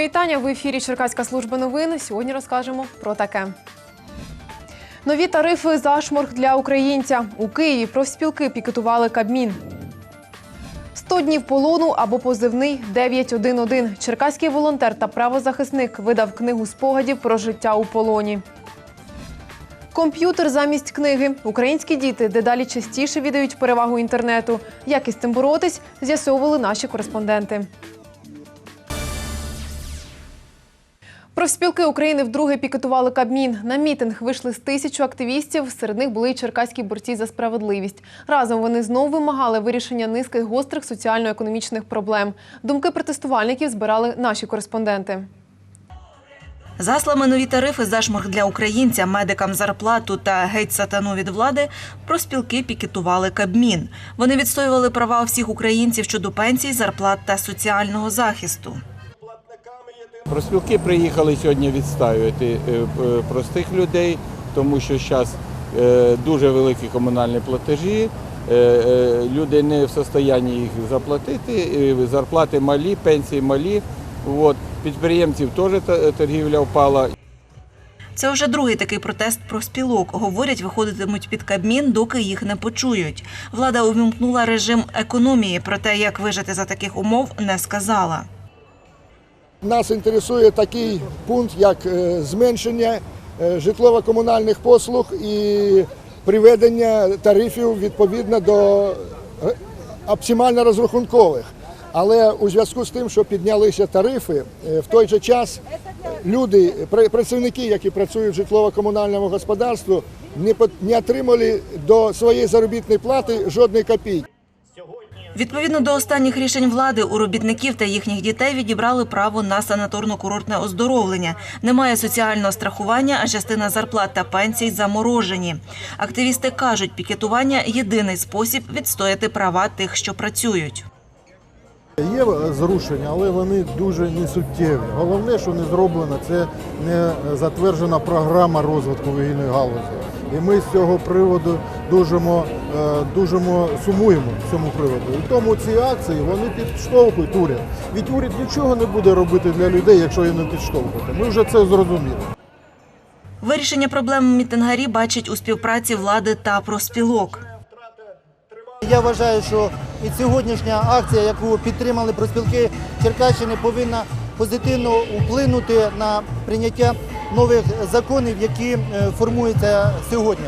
Мої Таня в ефірі Черкаська служба новин. Сьогодні розкажемо про таке. Нові тарифи зашморг для українця. У Києві профспілки пікетували Кабмін. 100 днів полону або позивний 911. Черкаський волонтер та правозахисник видав книгу спогадів про життя у полоні. Комп'ютер замість книги. Українські діти дедалі частіше віддають перевагу інтернету. Як із цим боротись, з'ясовували наші кореспонденти. Профспілки України вдруге пікетували Кабмін. На мітинг вийшли з тисячу активістів. Серед них були й черкаські борці за справедливість. Разом вони знову вимагали вирішення низки гострих соціально-економічних проблем. Думки протестувальників збирали наші кореспонденти. За гаслами нові тарифи зашморг для українця, медикам зарплату та геть сатану від влади профспілки пікетували Кабмін. Вони відстоювали права всіх українців щодо пенсій, зарплат та соціального захисту. Проспілки приїхали сьогодні відстоювати е, е, простих людей, тому що зараз дуже великі комунальні платежі. е, е, Люди не в стані їх заплатити, е, зарплати малі, пенсії малі. От. Підприємців теж торгівля впала. Це вже другий такий протест профспілок. Говорять, виходитимуть під Кабмін, доки їх не почують. Влада увімкнула режим економії, проте як вижити за таких умов не сказала. Нас інтересує такий пункт, як е, зменшення е, житлово-комунальних послуг і приведення тарифів відповідно до е, оптимально розрахункових. Але у зв'язку з тим, що піднялися тарифи, в той же час люди, працівники, які працюють в житлово-комунальному господарстві, не отримали до своєї заробітної плати жодної копійки. Відповідно до останніх рішень влади, у робітників та їхніх дітей відібрали право на санаторно-курортне оздоровлення. Немає соціального страхування, а частина зарплат та пенсій заморожені. Активісти кажуть, пікетування єдиний спосіб відстояти права тих, що працюють. Є зрушення, але вони дуже несуттєві. Головне, що не зроблено, це не затверджена програма розвитку вугільної галузі. І ми з цього приводу дуже, дуже сумуємо з цьому приводу. І тому ці акції вони підштовхують уряд. Від уряд нічого не буде робити для людей, якщо їх не підштовхувати. Ми вже це зрозуміли. Вирішення проблем мітингарі бачать у співпраці влади та профспілок. Я вважаю, що і сьогоднішня акція, яку підтримали профспілки Черкащини, повинна позитивно вплинути на прийняття нових законів, які е, формуються сьогодні.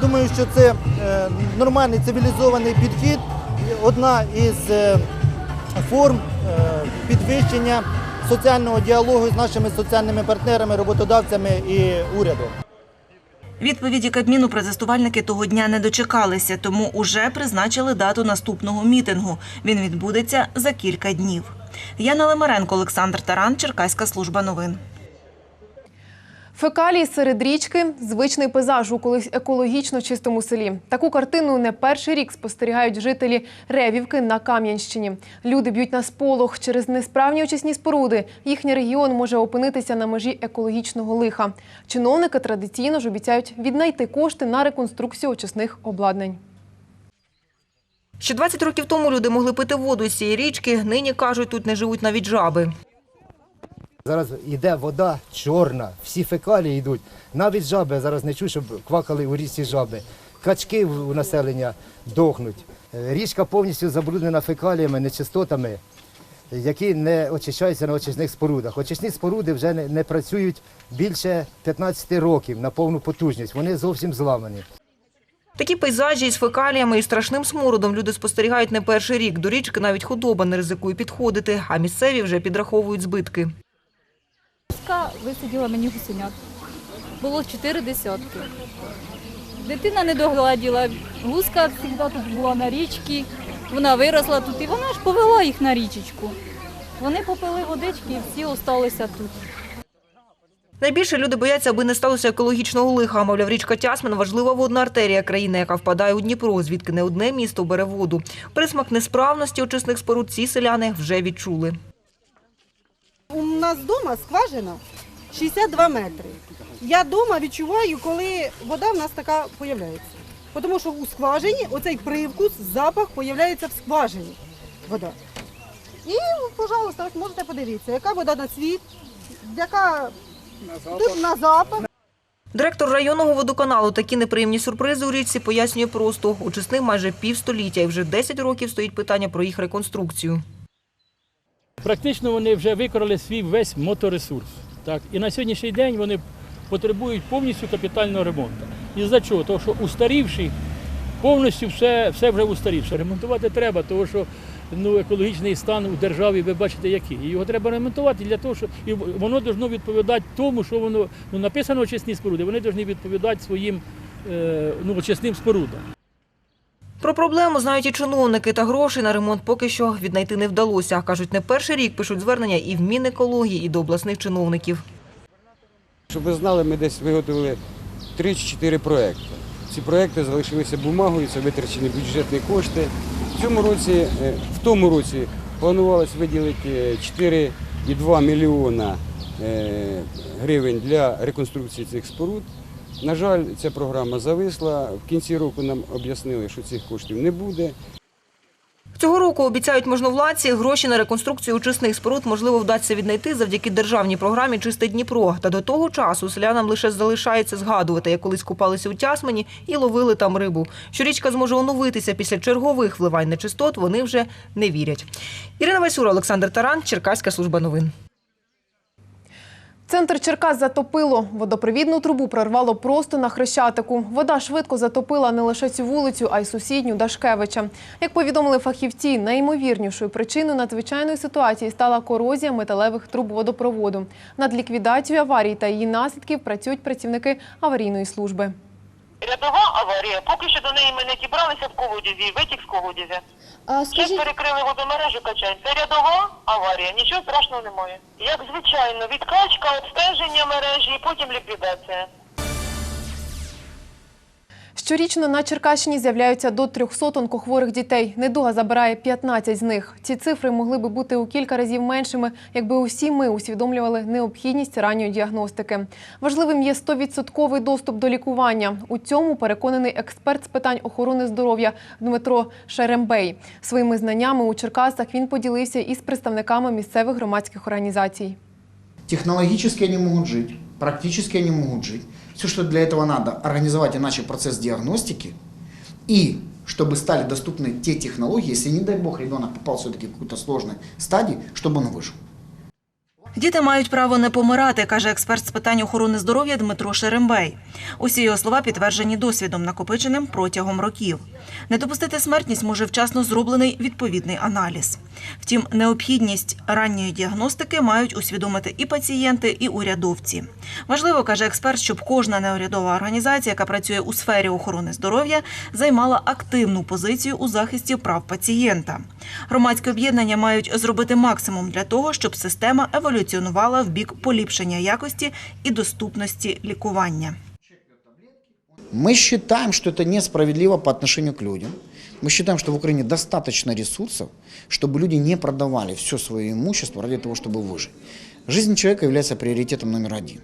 Думаю, що це е, нормальний цивілізований підхід, одна із е, форм підвищення соціального діалогу з нашими соціальними партнерами, роботодавцями і урядом. Відповіді Кабміну протестувальники того дня не дочекалися, тому уже призначили дату наступного мітингу. Він відбудеться за кілька днів. Яна Лемаренко, Олександр Таран, Черкаська служба новин. Фекалії серед річки звичний пейзаж у колись екологічно чистому селі. Таку картину не перший рік спостерігають жителі Ревівки на Кам'янщині. Люди б'ють на сполох через несправні очисні споруди. Їхній регіон може опинитися на межі екологічного лиха. Чиновники традиційно ж обіцяють віднайти кошти на реконструкцію очисних обладнань. Ще 20 років тому люди могли пити воду з цієї річки. Нині кажуть, тут не живуть навіть жаби. Зараз йде вода чорна, всі фекалії йдуть. Навіть жаби зараз не чую, щоб квакали у річці жаби. Качки у населення дохнуть. Е, Річка повністю забруднена фекаліями, нечистотами, які не очищаються на очисних спорудах. Очисні споруди вже не, не працюють більше 15 років на повну потужність. Вони зовсім зламані. Такі пейзажі із фекаліями і страшним смородом люди спостерігають не перший рік. До річки навіть худоба не ризикує підходити, а місцеві вже підраховують збитки. Гуска висадила мені гусенят. Було чотири десятки. Дитина не догладіла. Гуска завжди тут була на річці, вона виросла тут і вона ж повела їх на річечку. Вони попили водички і всі залишилися тут. Найбільше люди бояться, аби не сталося екологічного лиха. Мовляв, річка Тясмин – важлива водна артерія країни, яка впадає у Дніпро, звідки не одне місто бере воду. Присмак несправності очисних споруд ці селяни вже відчули. У нас вдома скважина 62 метри. Я вдома відчуваю, коли вода в нас така з'являється. Тому що у скважині оцей привкус, запах з'являється в скважині. Вода. І пожалуйста, ось можете подивитися, яка вода на цвіт, яка тут на запах. Директор районного водоканалу такі неприємні сюрпризи у річці пояснює просто. Очисник майже півстоліття і вже 10 років стоїть питання про їх реконструкцію. Практично вони вже викорили свій весь моторесурс. Так? І на сьогоднішній день вони потребують повністю капітального ремонту. І за чого? Тому що устарівши, повністю все, все вже устарівше. Ремонтувати треба, тому що ну, екологічний стан у державі, ви бачите, який. Його треба ремонтувати для того, що і воно повинно відповідати тому, що воно ну, написано очисні споруди, вони повинні відповідати своїм е, ну, очисним спорудам. Про проблему знають і чиновники, та грошей на ремонт поки що віднайти не вдалося. Кажуть, не перший рік пишуть звернення і в Мінекології, і до обласних чиновників. Щоб ви знали, ми десь виготовили 3 чи 4 проекти. Ці проекти залишилися бумагою, це витрачені бюджетні кошти. В цьому році, е, в тому році планувалось виділити 4,2 мільйона е, гривень для реконструкції цих споруд. На жаль, ця програма зависла. В кінці року нам об'яснили, що цих коштів не буде. Цього року обіцяють можновладці, гроші на реконструкцію очисних споруд можливо вдасться віднайти завдяки державній програмі Чисте Дніпро. Та до того часу селянам лише залишається згадувати, як колись купалися у Тясмені і ловили там рибу. Що річка зможе оновитися після чергових вливань нечистот, вони вже не вірять. Ірина Васюра, Олександр Таран, Черкаська служба новин. Центр Черкас затопило. Водопровідну трубу прорвало просто на Хрещатику. Вода швидко затопила не лише цю вулицю, а й сусідню Дашкевича. Як повідомили фахівці, найімовірнішою причиною надзвичайної ситуації стала корозія металевих труб водопроводу. Над ліквідацією аварії та її наслідків працюють працівники аварійної служби. Рядова аварія. Поки що до неї ми не дібралися в колодязі, витік з колодязя. А Ще скажіть, перекрили водомережу качань. Це рядова аварія, нічого страшного немає. Як звичайно, відкачка, обстеження мережі і потім ліквідація. Щорічно на Черкащині з'являються до 300 онкохворих дітей. Недуга забирає 15 з них. Ці цифри могли би бути у кілька разів меншими, якби усі ми усвідомлювали необхідність ранньої діагностики. Важливим є 100% доступ до лікування. У цьому переконаний експерт з питань охорони здоров'я Дмитро Шерембей. Своїми знаннями у Черкасах він поділився із представниками місцевих громадських організацій. Технологически они могут жить, практически они могут жить. Все, что для этого надо, организовать иначе процесс диагностики и чтобы стали доступны те технологии, если, не дай бог, ребенок попал все-таки в какую-то сложную стадию, чтобы он выжил. Діти мають право не помирати, каже експерт з питань охорони здоров'я Дмитро Шерембей. Усі його слова підтверджені досвідом, накопиченим протягом років. Не допустити смертність може вчасно зроблений відповідний аналіз. Втім, необхідність ранньої діагностики мають усвідомити і пацієнти, і урядовці. Важливо, каже експерт, щоб кожна неурядова організація, яка працює у сфері охорони здоров'я, займала активну позицію у захисті прав пацієнта. Громадські об'єднання мають зробити максимум для того, щоб система еволюціонувала в бік поліпшення якості і доступності лікування. Мы считаем, что это несправедливо по отношению к людям. Мы считаем, что в Украине достаточно ресурсов, чтобы люди не продавали все свое имущество ради того, чтобы выжить. Жизнь человека является приоритетом номер один.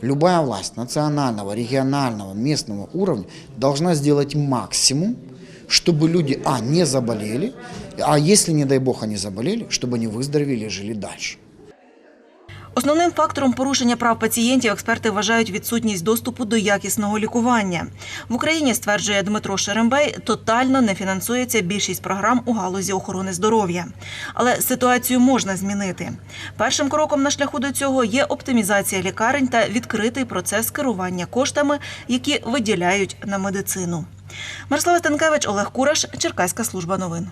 Любая власть национального, регионального, местного уровня должна сделать максимум, чтобы люди, а, не заболели, а если, не дай бог, они заболели, чтобы они выздоровели и жили дальше. Основним фактором порушення прав пацієнтів експерти вважають відсутність доступу до якісного лікування. В Україні, стверджує Дмитро Шерембей, тотально не фінансується більшість програм у галузі охорони здоров'я. Але ситуацію можна змінити. Першим кроком на шляху до цього є оптимізація лікарень та відкритий процес керування коштами, які виділяють на медицину. Мирослава Станкевич, Олег Кураш, Черкаська служба новин.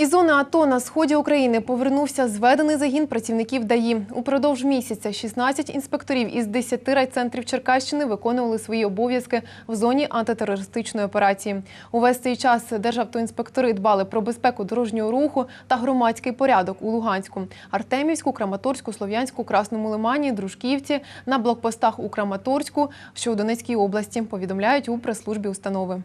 Із зони АТО на сході України повернувся зведений загін працівників ДАІ. Упродовж місяця 16 інспекторів із 10 райцентрів Черкащини виконували свої обов'язки в зоні антитерористичної операції. Увесь цей час державтоінспектори дбали про безпеку дорожнього руху та громадський порядок у Луганську, Артемівську, Краматорську, Слов'янську, Красному Лимані, Дружківці, на блокпостах у Краматорську, що у Донецькій області, повідомляють у прес-службі установи.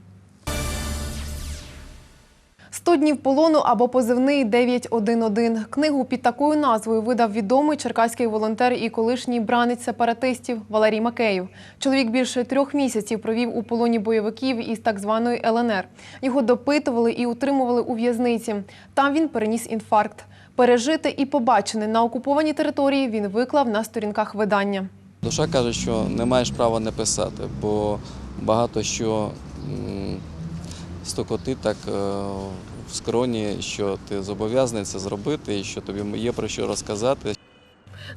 100 днів полону або позивний 911. Книгу під такою назвою видав відомий черкаський волонтер і колишній бранець сепаратистів Валерій Макеєв. Чоловік більше трьох місяців провів у полоні бойовиків із так званої ЛНР. Його допитували і утримували у в'язниці. Там він переніс інфаркт. Пережити і побачене на окупованій території він виклав на сторінках видання. Душа каже, що не маєш права не писати, бо багато що стокоти так е, в скроні, що ти зобов'язаний це зробити і що тобі є про що розказати.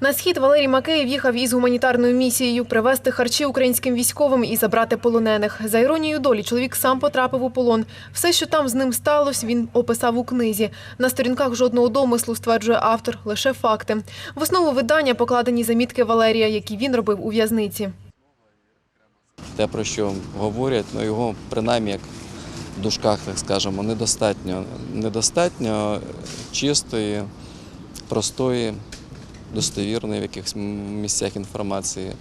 На схід Валерій Макеєв їхав із гуманітарною місією привезти харчі українським військовим і забрати полонених. За іронією долі, чоловік сам потрапив у полон. Все, що там з ним сталося, він описав у книзі. На сторінках жодного домислу, стверджує автор, лише факти. В основу видання покладені замітки Валерія, які він робив у в'язниці. Те, про що говорять, ну його принаймні як в дужках, так скажемо, недостатньо. Недостатньо чистої, простої, достовірної в якихось місцях інформації.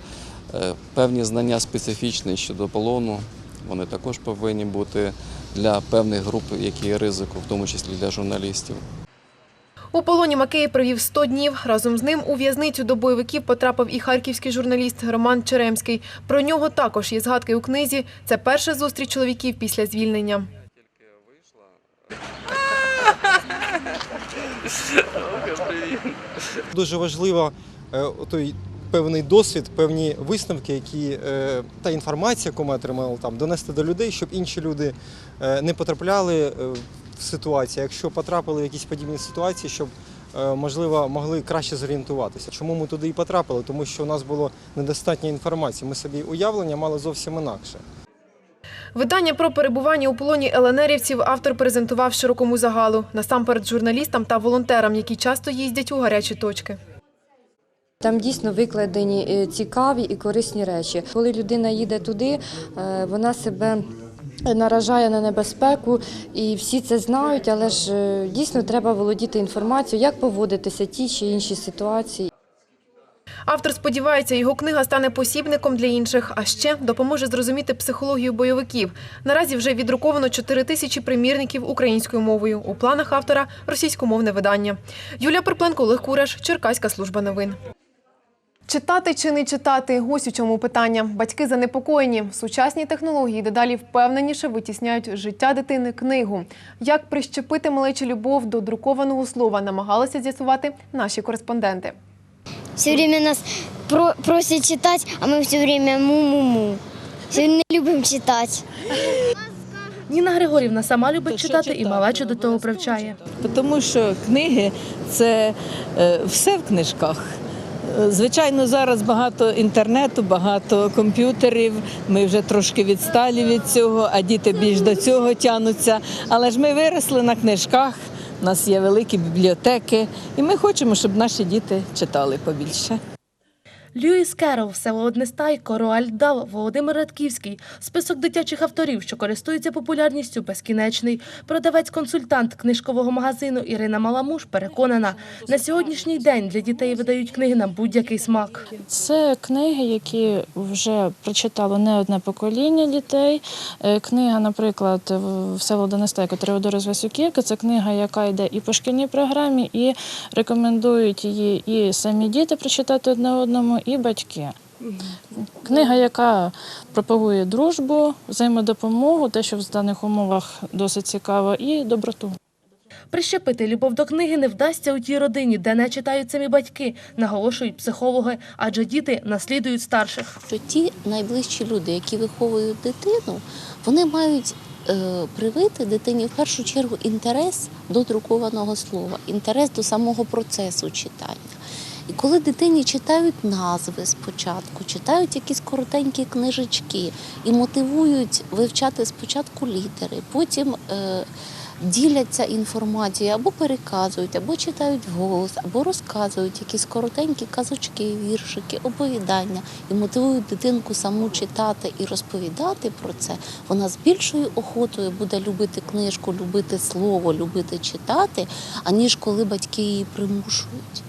Е, Певні знання специфічні щодо полону, вони також повинні бути для певних груп, які є ризику, в тому числі для журналістів. У полоні Макеєв провів 100 днів. Разом з ним у в'язницю до бойовиків потрапив і харківський журналіст Роман Черемський. Про нього також є згадки у книзі. Це перша зустріч чоловіків після звільнення. Дуже важливо е, той певний досвід, певні висновки, які е, та інформація, яку ми отримали там, донести до людей, щоб інші люди е, не потрапляли ситуації. Якщо потрапили в якісь подібні ситуації, щоб е, можливо могли краще зорієнтуватися. Чому ми туди і потрапили? Тому що у нас було недостатньо інформації. Ми собі уявлення мали зовсім інакше. Видання про перебування у полоні ЛНРівців автор презентував широкому загалу, насамперед журналістам та волонтерам, які часто їздять у гарячі точки. Там дійсно викладені е, цікаві і корисні речі. Коли людина їде туди, е, вона себе наражає на небезпеку, і всі це знають, але ж е, дійсно треба володіти інформацією, як поводитися ті чи інші ситуації. Автор сподівається, його книга стане посібником для інших, а ще допоможе зрозуміти психологію бойовиків. Наразі вже відруковано 4 тисячі примірників українською мовою. У планах автора російськомовне видання. Юлія Припленко, Олег Кураш, Черкаська служба новин. Читати чи не читати – ось у чому питання. Батьки занепокоєні. Сучасні технології дедалі впевненіше витісняють життя дитини книгу. Як прищепити малечі любов до друкованого слова, намагалися з'ясувати наші кореспонденти. Все время нас про- просят читать, а мы все время му-му-му. Не любим читать. Ніна Григорівна сама любить читати і малечу до того привчає. Тому що книги це е, все в книжках. Звичайно, зараз багато інтернету, багато комп'ютерів. Ми вже трошки відсталі від цього, а діти більш до цього тянуться. Але ж ми виросли на книжках. У нас є великі бібліотеки, і ми хочемо, щоб наші діти читали побільше. Льюіс Керол, село Однестайко, Роальд Дал, Володимир Радківський. Список дитячих авторів, що користуються популярністю, безкінечний. Продавець-консультант книжкового магазину Ірина Маламуш переконана, на сьогоднішній день для дітей видають книги на будь-який смак. Це книги, які вже прочитало не одне покоління дітей. Е, Книга, наприклад, «Всеволода Донестайко Теодора з Васюківки. Це книга, яка йде і по шкільній програмі, і рекомендують її і самі діти прочитати одне одному, і батьки. Книга, яка пропагує дружбу, взаємодопомогу, те, що в даних умовах досить цікаво, і доброту. Прищепити любов до книги не вдасться у тій родині, де не читають самі батьки, наголошують психологи, адже діти наслідують старших. що ті найближчі люди, які виховують дитину, вони мають е, привити дитині в першу чергу інтерес до друкованого слова, інтерес до самого процесу читання. І коли дитині читають назви спочатку, читають якісь коротенькі книжечки і мотивують вивчати спочатку літери, потім е, діляться інформацією або переказують, або читають вголос, або розказують якісь коротенькі казочки, віршики, оповідання і мотивують дитинку саму читати і розповідати про це, вона з більшою охотою буде любити книжку, любити слово, любити читати, аніж коли батьки її примушують.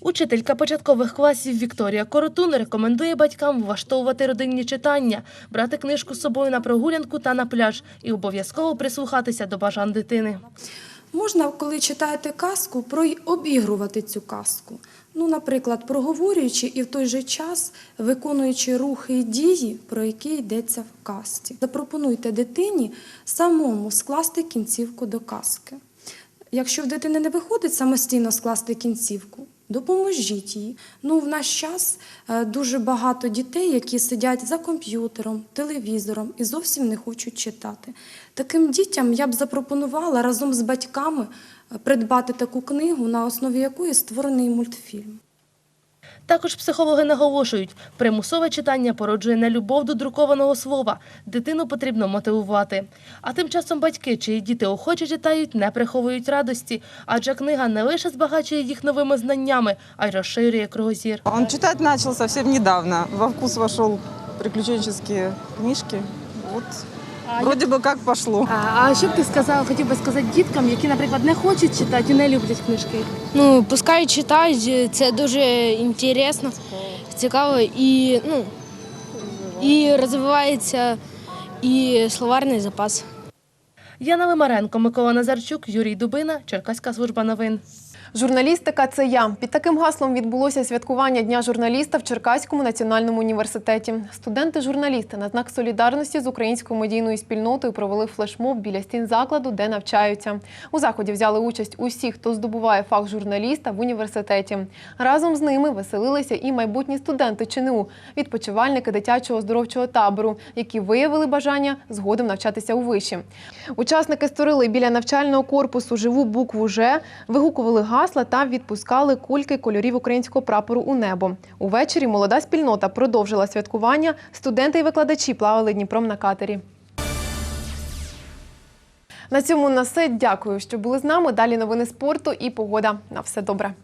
Учителька початкових класів Вікторія Коротун рекомендує батькам влаштовувати родинні читання, брати книжку з собою на прогулянку та на пляж і обов'язково прислухатися до бажань дитини. Можна, коли читаєте казку, обігрувати цю казку. Ну, наприклад, проговорюючи і в той же час виконуючи рухи і дії, про які йдеться в казці. Запропонуйте дитині самому скласти кінцівку до казки. Якщо в дитини не виходить самостійно скласти кінцівку, допоможіть їй. Ну, в наш час е, дуже багато дітей, які сидять за комп'ютером, телевізором і зовсім не хочуть читати. Таким дітям я б запропонувала разом з батьками е, придбати таку книгу, на основі якої створений мультфільм. Також психологи наголошують, примусове читання породжує нелюбов до друкованого слова. Дитину потрібно мотивувати. А тим часом батьки, чиї діти охоче читають, не приховують радості, адже книга не лише збагачує їх новими знаннями, а й розширює кругозір. Он читать начал совсем недавно. Во вкус вошел приключенческие книжки. Вот. Вроде бы как пошло. А, а що б ти сказав, хотів би сказати діткам, які, наприклад, не хочуть читати і не люблять книжки? Ну, пускай читають, це дуже інтересно, цікаво і, ну, і розвивається і словарний запас. Яна Лимаренко, Микола Назарчук, Юрій Дубина, Черкаська служба новин. Журналістика це я. Під таким гаслом відбулося святкування Дня журналіста в Черкаському національному університеті. Студенти-журналісти на знак солідарності з українською медійною спільнотою провели флешмоб біля стін закладу, де навчаються. У заході взяли участь усі, хто здобуває фах журналіста в університеті. Разом з ними веселилися і майбутні студенти ЧНУ, відпочивальники дитячого оздоровчого табору, які виявили бажання згодом навчатися у виші. Учасники створили біля навчального корпусу живу букву Ж, вигукували гасла та відпускали кульки кольорів українського прапору у небо. Увечері молода спільнота продовжила святкування. Студенти і викладачі плавали Дніпром на катері. На цьому на все. Дякую, що були з нами. Далі новини спорту і погода. На все добре.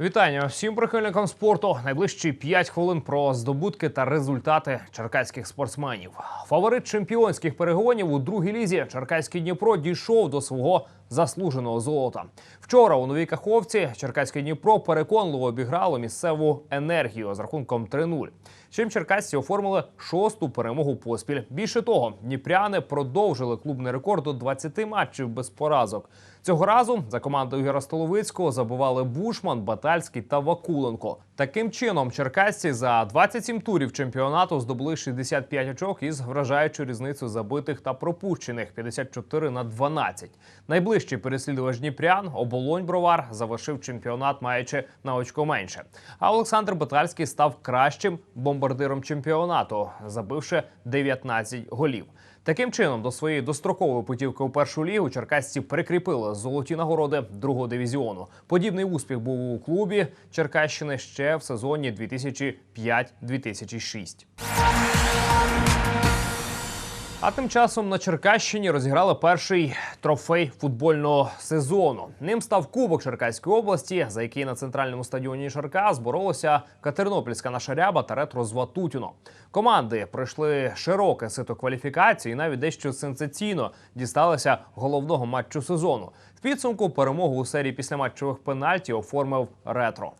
Вітання всім прихильникам спорту. Найближчі 5 хвилин про здобутки та результати черкаських спортсменів. Фаворит чемпіонських перегонів у другій лізі Черкаський Дніпро дійшов до свого заслуженого золота. Вчора у новій каховці Черкаське Дніпро переконливо обіграло місцеву енергію з рахунком 3-0. Чим черкасці оформили шосту перемогу поспіль. Більше того, дніпряни продовжили клубний рекорд до 20 матчів без поразок. Цього разу за командою Ігора Столовицького забували Бушман, Батальський та Вакуленко. Таким чином, черкасці за 27 турів чемпіонату здобули 65 очок із вражаючою різницею забитих та пропущених 54 на 12. Найближчий переслідувач Дніпрян Оболонь Бровар завершив чемпіонат, маючи на очко менше. А Олександр Батальський став кращим бомбардиром чемпіонату, забивши 19 голів. Таким чином, до своєї дострокової путівки у першу лігу черкасці прикріпили золоті нагороди другого дивізіону. Подібний успіх був у клубі Черкащини ще в сезоні 2005-2006. А тим часом на Черкащині розіграли перший трофей футбольного сезону. Ним став Кубок Черкаської області, за який на центральному стадіоні Черкас боролися Катеринопільська наша ряба та ретро з Ватутіно. Команди пройшли широке сито кваліфікації і навіть дещо сенсаційно дісталися головного матчу сезону. В підсумку перемогу у серії післяматчевих пенальті оформив ретро.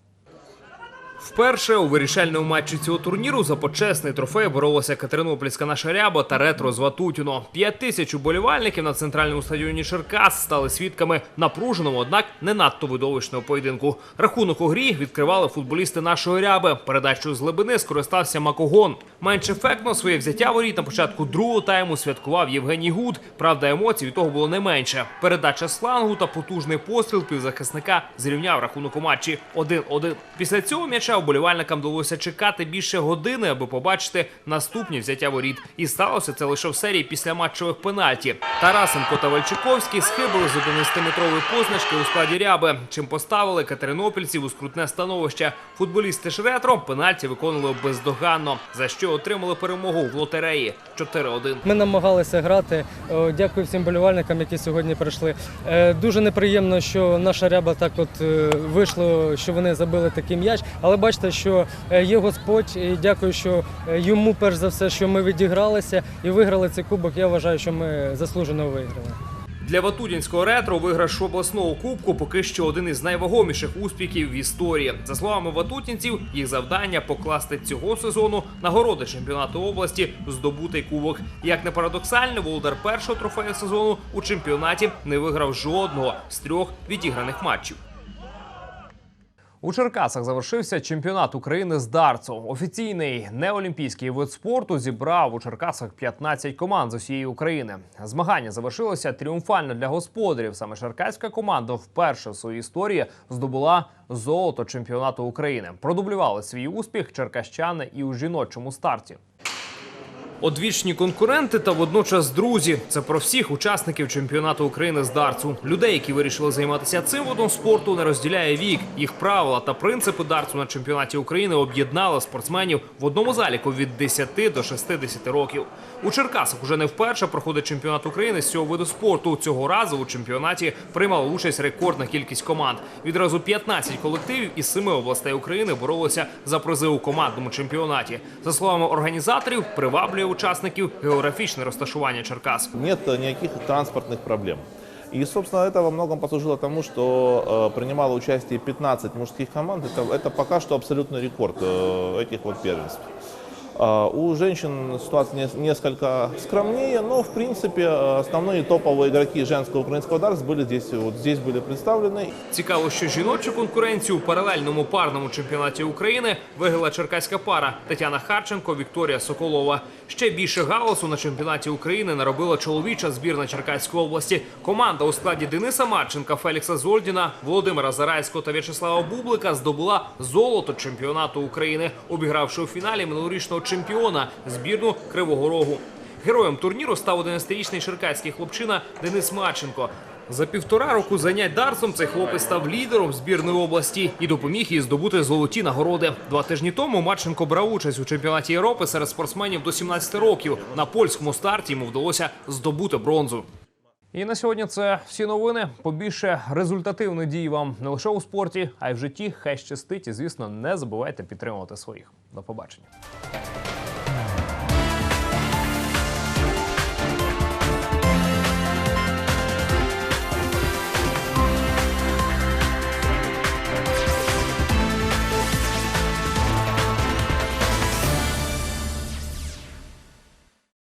Вперше у вирішальному матчі цього турніру за почесний трофей боролася Катеринопільська наша ряба та ретро з Ватутіно. П'ять тисяч уболівальників на центральному стадіоні Черкас стали свідками напруженого, однак не надто видовищного поєдинку. Рахунок у грі відкривали футболісти нашої ряби. Передачою з глибини скористався Макогон. Менш ефектно своє взяття воріт на початку другого тайму святкував Євгеній Гуд. Правда, емоцій від того було не менше. Передача з флангу та потужний постріл півзахисника зрівняв рахунок у матчі 1-1. Після цього м'яча вболівальникам довелося чекати більше години, аби побачити наступні взяття воріт. І сталося це лише в серії після матчових пенальті. Тарасенко та Вальчиковський схибили з 11-метрової позначки у складі ряби, чим поставили катеринопільців у скрутне становище. Футболісти ж ретро пенальті виконували бездоганно, за що отримали перемогу в лотереї 4-1. Ми намагалися грати. Дякую всім болівальникам, які сьогодні прийшли. Е, Дуже неприємно, що наша ряба так от е, вийшло, що вони забили такий м'яч. Але бачите, що е, є Господь, і дякую, що е, йому перш за все, що ми відігралися і виграли цей кубок. Я вважаю, що ми заслужено виграли. Для Ватутінського ретро виграш обласного кубку поки що один із найвагоміших успіхів в історії. За словами ватутінців, їх завдання покласти цього сезону нагороди чемпіонату області здобутий кубок. Як не парадоксально, володар першого трофею сезону у чемпіонаті не виграв жодного з трьох відіграних матчів. У Черкасах завершився чемпіонат України з дартсу. Офіційний неолімпійський вид спорту зібрав у Черкасах 15 команд з усієї України. Змагання завершилося тріумфально для господарів. Саме черкаська команда вперше в своїй історії здобула золото чемпіонату України. Продублювали свій успіх черкащани і у жіночому старті. Одвічні конкуренти та водночас друзі. Це про всіх учасників чемпіонату України з дартсу. Людей, які вирішили займатися цим видом спорту, не розділяє вік. Їх правила та принципи дартсу на чемпіонаті України об'єднали спортсменів в одному заліку від 10 до 60 років. У Черкасах уже не вперше проходить чемпіонат України з цього виду спорту. Цього разу у чемпіонаті приймала участь рекордна кількість команд. Відразу 15 колективів із семи областей України боролися за призи у командному чемпіонаті. За словами організаторів, приваблює учасників географічне розташування Черкас. Нет никаких транспортных проблем. И, собственно, это во многом послужило тому, что э, принимало участие 15 мужских команд. Это, это пока что абсолютный рекорд э, этих вот первенств. А У женщин ситуация нес- несколько скромнее, но в принципе э, основные топовые игроки женского украинского дартс были здесь, вот здесь были представлены. Цікаво, що жіночу конкуренцію у паралельному парному чемпіонаті України виграла черкаська пара Тетяна Харченко, Вікторія Соколова. Ще більше галасу на чемпіонаті України наробила чоловіча збірна Черкаської області. Команда у складі Дениса Марченка, Фелікса Зольдіна, Володимира Зарайського та В'ячеслава Бублика здобула золото чемпіонату України, обігравши у фіналі минулорічного чемпіона збірну Кривого Рогу. Героєм турніру став 11-річний черкаський хлопчина Денис Маченко. За півтора року занять дарсом цей хлопець став лідером збірної області і допоміг їй здобути золоті нагороди. Два тижні тому Марченко брав участь у чемпіонаті Європи серед спортсменів до 17 років. На польському старті йому вдалося здобути бронзу. І на сьогодні це всі новини. Побільше результативних дій вам не лише у спорті, а й в житті. Хай щастить. І звісно, не забувайте підтримувати своїх. До побачення.